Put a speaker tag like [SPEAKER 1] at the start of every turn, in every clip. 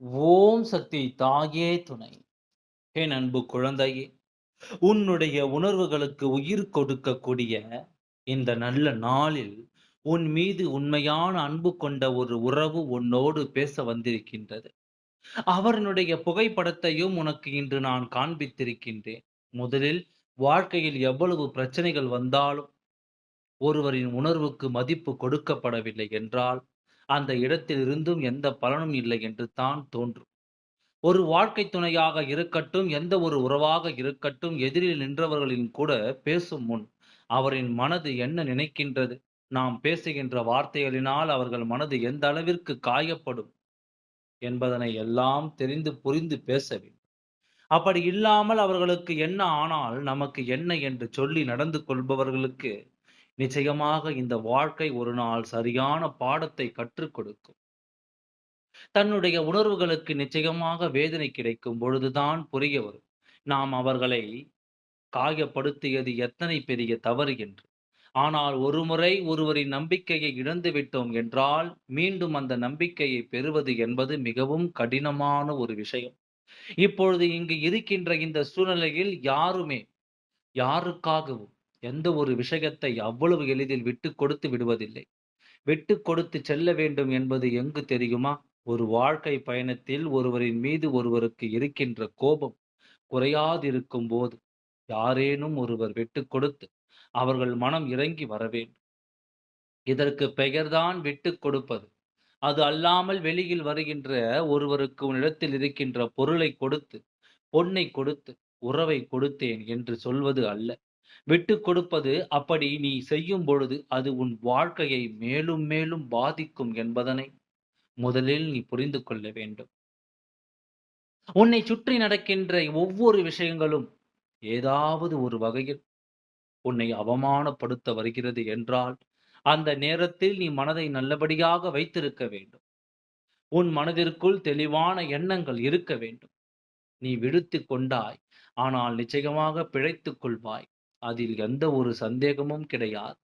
[SPEAKER 1] ஓம் சக்தி தாயே துணை. என் அன்பு குழந்தையே உன்னுடைய உணர்வுகளுக்கு உயிர் கொடுக்கக்கூடிய இந்த நல்ல நாளில் உன் மீது உண்மையான அன்பு கொண்ட ஒரு உறவு உன்னோடு பேச வந்திருக்கின்றது. அவர்களுடைய புகைப்படத்தையும் உனக்கு இன்று நான் காண்பித்திருக்கின்றேன். முதலில் வாழ்க்கையில் எவ்வளவு பிரச்சனைகள் வந்தாலும் ஒருவரின் உணர்வுக்கு மதிப்பு கொடுக்கப்படவில்லை என்றால் அந்த இடத்தில் இருந்தும் எந்த பலனும் இல்லை என்று தான் தோன்றும். ஒரு வாழ்க்கை துணையாக இருக்கட்டும் எந்த ஒரு உறவாக இருக்கட்டும் எதிரில் நின்றவர்களின் கூட பேசும் முன் அவரின் மனது என்ன நினைக்கின்றது? நாம் பேசுகின்ற வார்த்தைகளினால் அவர்கள் மனது எந்த அளவிற்கு காயப்படும் என்பதனை எல்லாம் தெரிந்து புரிந்து பேச வேண்டும். அப்படி இல்லாமல் அவர்களுக்கு என்ன ஆனால் நமக்கு என்ன என்று சொல்லி நடந்து கொள்பவர்களுக்கு நிச்சயமாக இந்த வாழ்க்கை ஒரு நாள் சரியான பாடத்தை கற்றுக் கொடுக்கும். தன்னுடைய உணர்வுகளுக்கு நிச்சயமாக வேதனை கிடைக்கும் பொழுதுதான் புரிய வரும். நாம் அவர்களை காயப்படுத்தியது எத்தனை பெரிய தவறு என்று. ஆனால் ஒருமுறை ஒருவரின் நம்பிக்கையை இழந்து விட்டோம் என்றால் மீண்டும் அந்த நம்பிக்கையை பெறுவது என்பது மிகவும் கடினமான ஒரு விஷயம். இப்பொழுது இங்கு இருக்கின்ற இந்த சூழ்நிலையில் யாருமே யாருக்காகவும் எந்த ஒரு விஷயத்தை அவ்வளவு எளிதில் விட்டு கொடுத்து விடுவதில்லை. விட்டு கொடுத்து செல்ல வேண்டும் என்பது எங்கு தெரியுமா? ஒரு வாழ்க்கை பயணத்தில் ஒருவரின் மீது ஒருவருக்கு இருக்கின்ற கோபம் குறையாதிருக்கும் போது யாரேனும் ஒருவர் விட்டு கொடுத்து அவர்கள் மனம் இறங்கி வர வேண்டும். இதற்கு பெயர்தான் விட்டு கொடுப்பது. அது அல்லாமல் வெளியில் வருகின்ற ஒருவருக்கு உன்னிடத்தில் இருக்கின்ற பொருளை கொடுத்து பொன்னை கொடுத்து உறவை கொடுத்தேன் என்று சொல்வது அல்ல. விட்டு கொடுப்பது அப்படி நீ செய்யும் பொழுது அது உன் வாழ்க்கையை மேலும் மேலும் பாதிக்கும் என்பதனை முதலில் நீ புரிந்து கொள்ள வேண்டும். உன்னை சுற்றி நடக்கின்ற ஒவ்வொரு விஷயங்களும் ஏதாவது ஒரு வகையில் உன்னை அவமானப்படுத்த வருகிறது என்றால் அந்த நேரத்தில் நீ மனதை நல்லபடியாக வைத்திருக்க வேண்டும். உன் மனதிற்குள் தெளிவான எண்ணங்கள் இருக்க வேண்டும். நீ விடுத்து கொண்டாய் ஆனால் நிச்சயமாக பிழைத்துக் கொள்வாய். அதில் எந்த ஒரு சந்தேகமும் கிடையாது.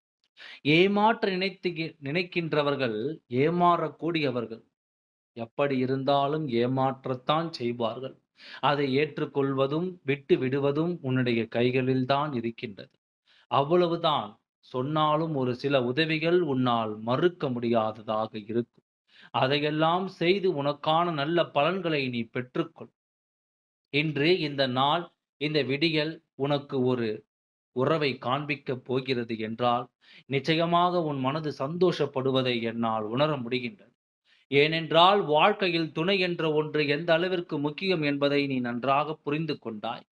[SPEAKER 1] ஏமாற்ற நினைத்து நினைக்கின்றவர்கள் ஏமாறக்கூடியவர்கள். எப்படி இருந்தாலும் ஏமாற்றத்தான் செய்வார்கள். அதை ஏற்றுக்கொள்வதும் விட்டு விடுவதும் உன்னுடைய கைகளில் தான் இருக்கின்றது. அவ்வளவுதான். சொன்னாலும் ஒரு சில உதவிகள் உன்னால் மறுக்க முடியாததாக இருக்கும். அதையெல்லாம் செய்து உனக்கான நல்ல பலன்களை நீ பெற்றுக்கொள். இன்று இந்த நாள் இந்த விடியல் உனக்கு ஒரு உறவை காண்பிக்கப் போகிறது என்றால் நிச்சயமாக உன் மனது சந்தோஷப்படுவதை என்னால் உணர முடிகின்றது. ஏனென்றால் வாழ்க்கையில் துணை என்ற ஒன்று எந்த அளவிற்கு முக்கியம் என்பதை நீ நன்றாக புரிந்து கொண்டாய்.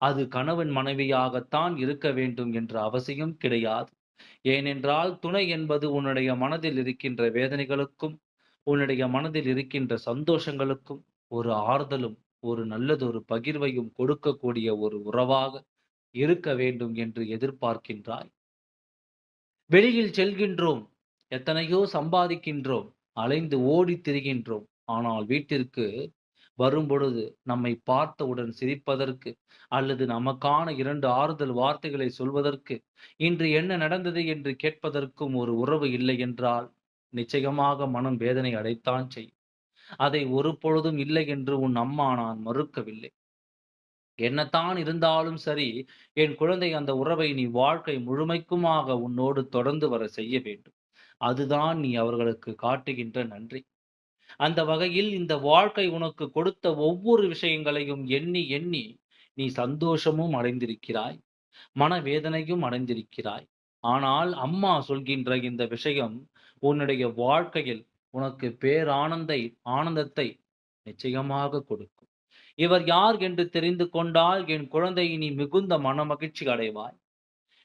[SPEAKER 1] அது கணவன் மனைவியாகத்தான் இருக்க வேண்டும் என்ற அவசியம் கிடையாது. ஏனென்றால் துணை என்பது உன்னுடைய மனதில் இருக்கின்ற வேதனைகளுக்கும் உன்னுடைய மனதில் இருக்கின்ற சந்தோஷங்களுக்கும் ஒரு ஆறுதலும் ஒரு நல்லதொரு பகிர்வையும் கொடுக்கக்கூடிய ஒரு உறவாக இருக்க வேண்டும் என்று எதிர்பார்க்கின்றாய். வெளியில் செல்கின்றோம் எத்தனையோ சம்பாதிக்கின்றோம் அலைந்து ஓடி திரிகின்றோம். ஆனால் வீட்டிற்கு வரும்பொழுது நம்மை பார்த்தவுடன் சிரிப்பதற்கு அல்லது நமக்கான இரண்டு ஆறுதல் வார்த்தைகளை சொல்வதற்கு இன்று என்ன நடந்தது என்று கேட்பதற்கும் ஒரு உறவு இல்லை என்றால் நிச்சயமாக மனம் வேதனை அடைத்தான் செய்யும். அதை ஒரு பொழுதும் இல்லை என்று உன் அம்மா நான் மறுக்கவில்லை. என்னத்தான் இருந்தாலும் சரி என் குழந்தை அந்த உறவை நீ வாழ்க்கை முழுமைக்குமாக உன்னோடு தொடர்ந்து வர செய்ய வேண்டும். அதுதான் நீ அவர்களுக்கு காட்டுகின்ற நன்றி. அந்த வகையில் இந்த வாழ்க்கை உனக்கு கொடுத்த ஒவ்வொரு விஷயங்களையும் எண்ணி எண்ணி நீ சந்தோஷமும் அடைந்திருக்கிறாய் மனவேதனையும் அடைந்திருக்கிறாய். ஆனால் அம்மா சொல்கின்ற இந்த விஷயம் உன்னுடைய வாழ்க்கையில் உனக்கு பேரானந்தை ஆனந்தத்தை நிச்சயமாக கொடுக்கும். இவர் யார் என்று தெரிந்து கொண்டால் என் குழந்தை நீ மிகுந்த மனமகிழ்ச்சி அடைவாய்.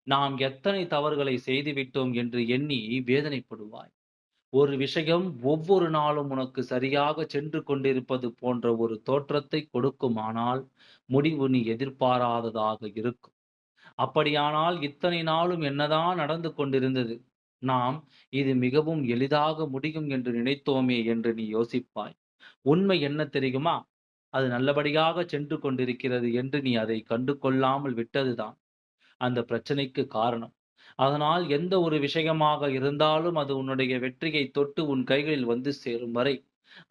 [SPEAKER 1] நாம் எத்தனை தவறுகளை செய்துவிட்டோம் என்று எண்ணி வேதனைப்படுவாய். ஒரு விஷயம் ஒவ்வொரு நாளும் உனக்கு சரியாக சென்று கொண்டிருப்பது போன்ற ஒரு தோற்றத்தை கொடுக்குமானால் முடிவு நீ எதிர்பாராததாக இருக்கும். அப்படியானால் இத்தனை நாளும் என்னதான் நடந்து கொண்டிருந்தது? நாம் இது மிகவும் எளிதாக முடியும் என்று நினைத்தோமே என்று நீ யோசிப்பாய். உண்மை என்ன தெரியுமா? அது நல்லபடியாக சென்று கொண்டிருக்கிறது என்று நீ அதை கண்டு கொள்ளாமல் விட்டதுதான் அந்த பிரச்சனைக்கு காரணம் அதனால் எந்த ஒரு விஷயமாக இருந்தாலும் அது உன்னுடைய வெற்றியை தொட்டு உன் கைகளில் வந்து சேரும் வரை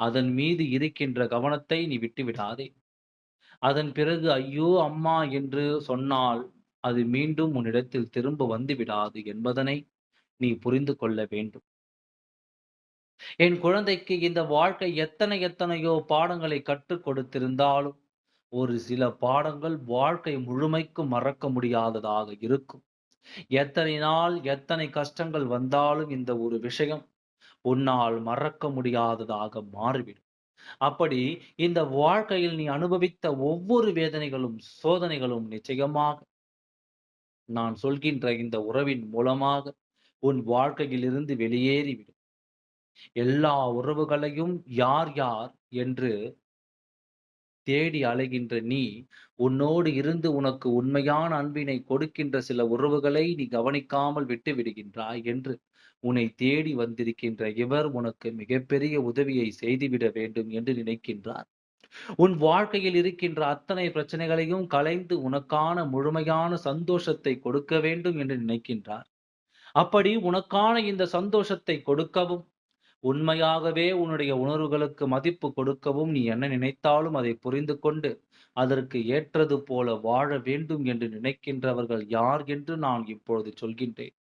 [SPEAKER 1] அதன் மீது இருக்கின்ற கவனத்தை நீ விட்டுவிடாதே. அதன் பிறகு ஐயோ! அம்மா என்று சொன்னால் அது மீண்டும் உன்னிடத்தில் திரும்ப வந்து விடாது என்பதனை நீ புரிந்து கொள்ள வேண்டும். என் குழந்தைக்கு இந்த வாழ்க்கை எத்தனை எத்தனையோ பாடங்களை கற்றுக் கொடுத்திருந்தாலும், ஒரு சில பாடங்கள் வாழ்க்கை முழுமைக்கும் மறக்க முடியாததாக இருக்கும். எத்தனை நாள், எத்தனை கஷ்டங்கள் வந்தாலும் இந்த ஒரு விஷயம் உன்னால் மறக்க முடியாததாக மாறிவிடும். அப்படி இந்த வாழ்க்கையில் நீ அனுபவித்த ஒவ்வொரு வேதனைகளும், சோதனைகளும் நிச்சயமாக நான் சொல்கின்ற இந்த உறவின் மூலமாக உன் வாழ்க்கையிலிருந்து வெளியேறிவிடும். எல்லா உறவுகளையும் யார் யார் என்று தேடி அலைகின்ற நீ, உன்னோடு இருந்து உனக்கு உண்மையான அன்பினை கொடுக்கின்ற சில உறவுகளை நீ கவனிக்காமல் விட்டு விடுகின்றாய் என்று உன்னை தேடி வந்திருக்கின்ற இவர் உனக்கு மிகப்பெரிய உதவியை செய்துவிட வேண்டும் என்று நினைக்கின்றார். உன் வாழ்க்கையில் இருக்கின்ற அத்தனை பிரச்சனைகளையும் களைந்து உனக்கான முழுமையான சந்தோஷத்தை கொடுக்க வேண்டும் என்று நினைக்கின்றார். அப்படி உனக்கான இந்த சந்தோஷத்தை கொடுக்கவும், உண்மையாகவே உன்னுடைய உணர்வுகளுக்கு மதிப்பு கொடுக்கவும் நீ என்ன நினைத்தாலும் அதை புரிந்து கொண்டு, அதற்கு ஏற்றது போல வாழ வேண்டும் என்று நினைக்கின்றவர்கள் யார் என்று நான் இப்பொழுது சொல்கின்றேன்.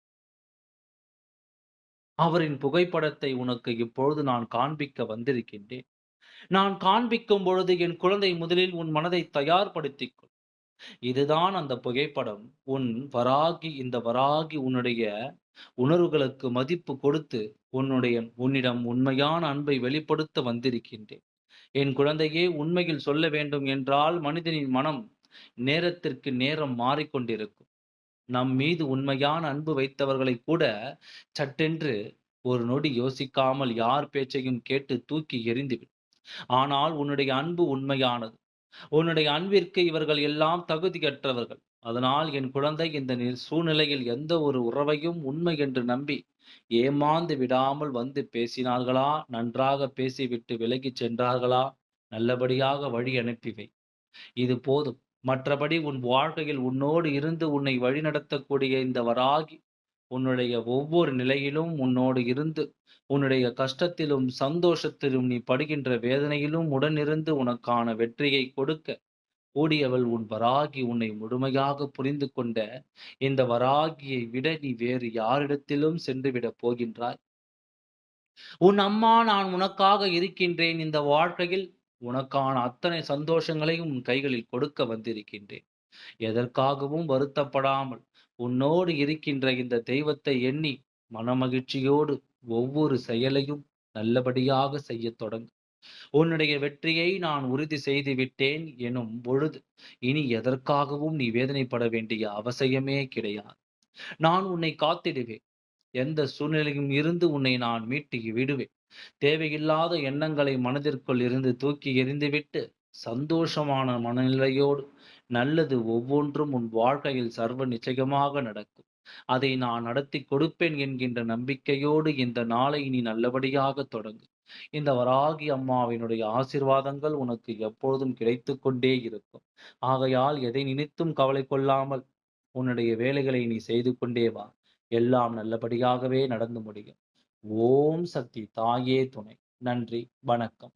[SPEAKER 1] அவரின் புகைப்படத்தை உனக்கு இப்பொழுது நான் காண்பிக்க வந்திருக்கின்றேன். நான் காண்பிக்கும் பொழுது என் குழந்தை முதலில் உன் மனதை தயார்படுத்திக் கொள். இதுதான் அந்த புகைப்படம். உன் வராகி இந்த வராகி உன்னுடைய உணர்வுகளுக்கு மதிப்பு கொடுத்து, உன்னுடைய உன்னிடம் உண்மையான அன்பை வெளிப்படுத்த வந்திருக்கின்றேன். என் குழந்தையே உண்மையில் சொல்ல வேண்டும் என்றால் மனிதனின் மனம் நேரத்திற்கு நேரம் மாறிக்கொண்டிருக்கும். நம் மீது உண்மையான அன்பு வைத்தவர்களை கூட சட்டென்று ஒரு நொடி யோசிக்காமல் யார் பேச்சையும் கேட்டு தூக்கி எறிந்துவிடும். ஆனால் உன்னுடைய அன்பு உண்மையானது. உன்னுடைய அன்பிற்கு இவர்கள் எல்லாம் தகுதியற்றவர்கள். அதனால் என் குழந்தை இந்த சூழ்நிலையில் எந்த ஒரு உறவையும் உண்மை என்று நம்பி ஏமாந்து விடாமல் வந்து பேசினார்களா? நன்றாக பேசிவிட்டு விலகிச் சென்றார்களா? நல்லபடியாக வழி அனுப்பி வை. இது போதும். மற்றபடி உன் வாழ்க்கையில் உன்னோடு இருந்து உன்னை வழிநடத்தக்கூடிய இந்த வராகி உன்னுடைய ஒவ்வொரு நிலையிலும் உன்னோடு இருந்து உன்னுடைய கஷ்டத்திலும் சந்தோஷத்திலும் நீ படுகின்ற வேதனையிலும் உடனிருந்து உனக்கான வெற்றியை கொடுக்க கூடியவள் உன் வராகி உன்னை முழுமையாக புரிந்து கொண்ட இந்த வராகியை விட நீ வேறு யாரிடத்திலும் சென்றுவிடப் போகின்றாய். உன் அம்மா நான் உனக்காக இருக்கின்றேன் இந்த வாழ்க்கையில் உனக்கான அத்தனை சந்தோஷங்களையும் உன் கைகளில் கொடுக்க வந்திருக்கின்றேன். எதற்காகவும் வருத்தப்படாமல் உன்னோடு இருக்கின்ற இந்த தெய்வத்தை எண்ணி மனமகிழ்ச்சியோடு ஒவ்வொரு செயலையும் நல்லபடியாக செய்யத் தொடங்கு. உன்னுடைய வெற்றியை நான் உறுதி செய்து விட்டேன் எனும் பொழுது இனி எதற்காகவும் நீ வேதனைப்பட வேண்டிய அவசியமே கிடையாது. நான் உன்னை காத்திடுவேன். எந்த சூழ்நிலையும் இருந்து உன்னை நான் மீட்டி விடுவேன். தேவையில்லாத எண்ணங்களை மனதிற்குள் இருந்து தூக்கி எறிந்துவிட்டு சந்தோஷமான மனநிலையோடு நல்லது ஒவ்வொன்றும் உன் வாழ்க்கையில் சர்வ நிச்சயமாக நடக்கும். அதை நான் நடத்தி கொடுப்பேன் என்கின்ற நம்பிக்கையோடு இந்த நாளை நீ நல்லபடியாக தொடங்கு. இந்த வராகி அம்மாவினுடைய ஆசிர்வாதங்கள் உனக்கு எப்பொழுதும் கிடைத்து கொண்டே இருக்கும். ஆகையால் எதை நினைத்தும் கவலை கொள்ளாமல் உன்னுடைய வேலைகளை நீ செய்து கொண்டே வா. எல்லாம் நல்லபடியாகவே நடந்து முடியும். ஓம் சக்தி தாயே துணை. நன்றி. வணக்கம்.